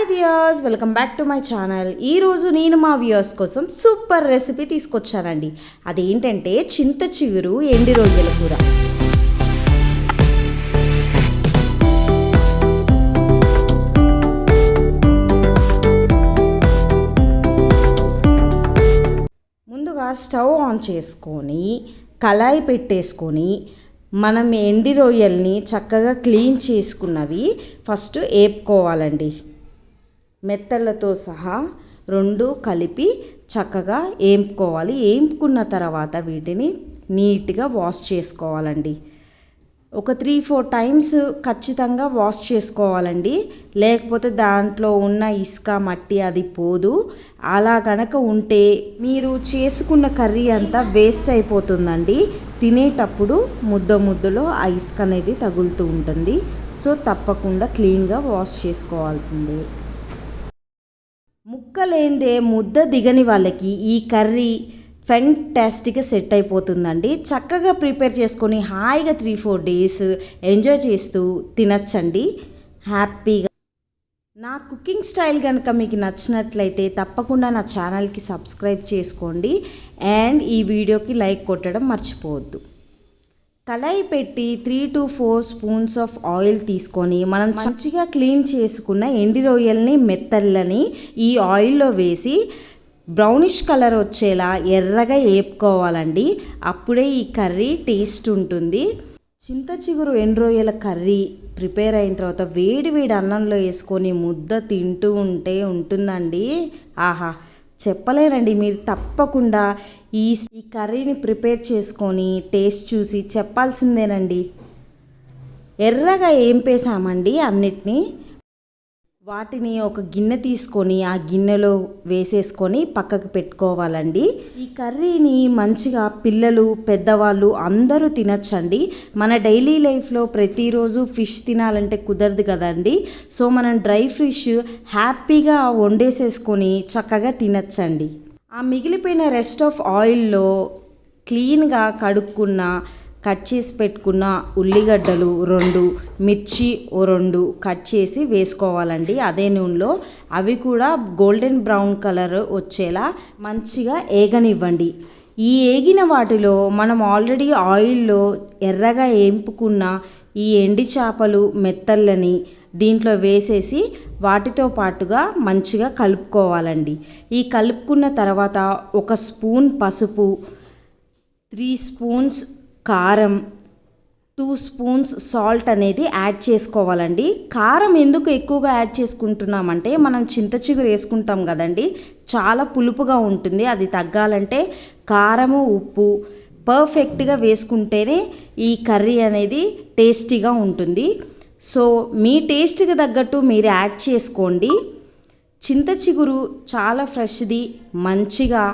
Hi viewers welcome back to my channel. ఈరోజు నేను మా వ్యూయర్స్ కోసం సూపర్ రెసిపీ తీసుకొచ్చానండి. అదేంటంటే చింత చిగురు ఎండి రొయ్యల కూర. ముందుగా స్టవ్ ఆన్ చేసుకొని కళాయి పెట్టేసుకొని మనం ఎండి రొయ్యల్ని చక్కగా క్లీన్ చేసుకున్నవి ఫస్ట్ వేపుకోవాలండి మెత్తళ్ళతో సహా రెండు కలిపి చక్కగా ఏంపుకోవాలి ఏంపుకున్న తర్వాత వీటిని నీట్గా వాష్ చేసుకోవాలండి. ఒక త్రీ ఫోర్ టైమ్స్ ఖచ్చితంగా వాష్ చేసుకోవాలండి. లేకపోతే దాంట్లో ఉన్న ఇసుక మట్టి అది పోదు. అలా గనక ఉంటే మీరు చేసుకున్న కర్రీ అంతా వేస్ట్ అయిపోతుందండి. తినేటప్పుడు ముద్ద ముద్దలో ఆ ఇసుక అనేది తగులుతూ ఉంటుంది. సో తప్పకుండా క్లీన్గా వాష్ చేసుకోవాల్సిందే. ముక్కలేందే ముద్ద దిగని వాళ్ళకి ఈ కర్రీ ఫెంటాస్టిక్గా సెట్ అయిపోతుందండి. చక్కగా ప్రిపేర్ చేసుకొని హాయిగా త్రీ ఫోర్ డేస్ ఎంజాయ్ చేస్తూ తినచ్చండి. హ్యాపీగా నా కుకింగ్ స్టైల్ కనుక మీకు నచ్చినట్లయితే తప్పకుండా నా ఛానల్కి సబ్స్క్రైబ్ చేసుకోండి. అండ్ ఈ వీడియోకి లైక్ కొట్టడం మర్చిపోవద్దు. కళాయి పెట్టి three to four spoons of oil తీసుకొని మనం మంచిగా క్లీన్ చేసుకున్న ఎండి రొయ్యల్ని మెత్తళ్ళని ఈ ఆయిల్లో వేసి బ్రౌనిష్ కలర్ వచ్చేలా ఎర్రగా వేపుకోవాలండి అప్పుడే ఈ కర్రీ టేస్ట్ ఉంటుంది. చింత చిగురు ఎండ్రొయ్యల కర్రీ ప్రిపేర్ అయిన తర్వాత వేడి వేడి అన్నంలో వేసుకొని ముద్ద తింటూ ఉంటే ఉంటుందండి. ఆహా! చెప్పలేనండి మీరు తప్పకుండా ఈ ఈ కర్రీని ప్రిపేర్ చేసుకొని టేస్ట్ చూసి చెప్పాల్సిందేనండి. ఎర్రగా ఏం పేసామండి అన్నిటినీ? వాటిని ఒక గిన్నె తీసుకొని ఆ గిన్నెలో వేసేసుకొని పక్కకు పెట్టుకోవాలండి. ఈ కర్రీని మంచిగా పిల్లలు పెద్దవాళ్ళు అందరూ తినచ్చండి. మన డైలీ లైఫ్లో ప్రతిరోజు ఫిష్ తినాలంటే కుదరదు కదండి. సో మనం డ్రై ఫిష్ హ్యాపీగా వండేసేసుకొని చక్కగా తినచ్చండి. ఆ మిగిలిపోయిన రెస్ట్ ఆఫ్ ఆయిల్లో క్లీన్గా కడుక్కున్న కట్ చేసి పెట్టుకున్న ఉల్లిగడ్డలు రెండు మిర్చి ఓ రెండు కట్ చేసి వేసుకోవాలండి. అదే నూనెలో. అవి కూడా గోల్డెన్ బ్రౌన్ కలర్ వచ్చేలా మంచిగా ఏగనివ్వండి. ఈ ఏగిన వాటిలో మనం ఆల్రెడీ ఆయిల్లో ఎర్రగా ఏంపుకున్న ఈ ఎండి చేపలు మెత్తళ్ళని దీంట్లో వేసేసి వాటితో పాటుగా మంచిగా కలుపుకోవాలండి. ఈ కలుపుకున్న తర్వాత ఒక స్పూన్ పసుపు త్రీ స్పూన్స్ కారం టూ స్పూన్స్ సాల్ట్ అనేది యాడ్ చేసుకోవాలండి. కారం ఎందుకు ఎక్కువగా యాడ్ చేసుకుంటున్నామంటే మనం చింత చిగురు వేసుకుంటాం కదండి. చాలా పులుపుగా ఉంటుంది అది తగ్గాలంటే కారము ఉప్పు పర్ఫెక్ట్గా వేసుకుంటేనే ఈ కర్రీ అనేది టేస్టీగా ఉంటుంది. సో మీ టేస్ట్కి తగ్గట్టు మీరు యాడ్ చేసుకోండి. చింత చిగురు చాలా ఫ్రెష్ది మంచిగా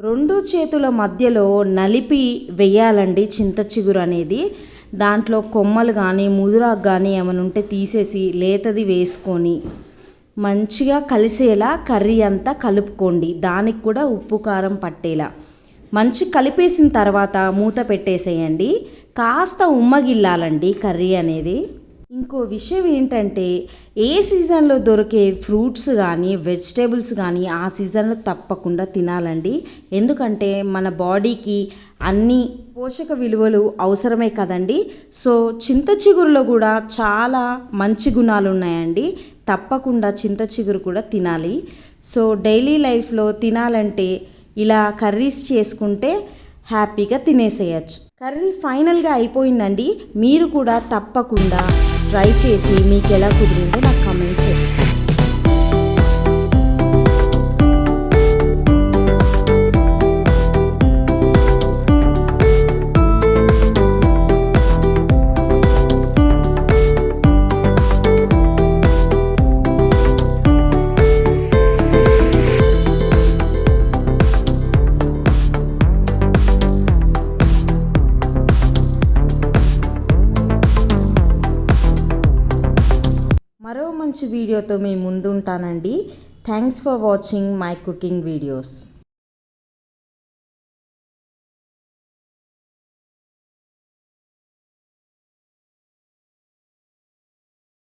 రెండు చేతుల మధ్యలో నలిపి వేయాలండి చింత చిగురు అనేది. దాంట్లో కొమ్మలు కానీ ముదురాకు కానీ ఏమైనా ఉంటే తీసేసి లేతది వేసుకొని మంచిగా కలిసేలా కర్రీ అంతా కలుపుకోండి. దానికి కూడా ఉప్పు కారం పట్టేలా. మంచి కలిపేసిన తర్వాత మూత పెట్టేసేయండి. కాస్త ఉమ్మగిల్లాలండి కర్రీ అనేది. ఇంకో విషయం ఏంటంటే ఏ సీజన్లో దొరికే ఫ్రూట్స్ కానీ వెజిటేబుల్స్ కానీ ఆ సీజన్లో తప్పకుండా తినాలండి. ఎందుకంటే మన బాడీకి అన్ని పోషక విలువలు అవసరమే కదండి. సో చింత చిగురులో కూడా చాలా మంచి గుణాలు ఉన్నాయండి. తప్పకుండా చింత చిగురు కూడా తినాలి. సో డైలీ లైఫ్లో తినాలంటే ఇలా కర్రీస్ చేసుకుంటే హ్యాపీగా తినేసేయచ్చు. కర్రీ ఫైనల్గా అయిపోయిందండి. మీరు కూడా తప్పకుండా ట్రై చేసి మీకు ఎలా కుదిరిందో నాకు మంచి వీడియోతో మీ ముందుంటానండి. Thanks for watching my cooking videos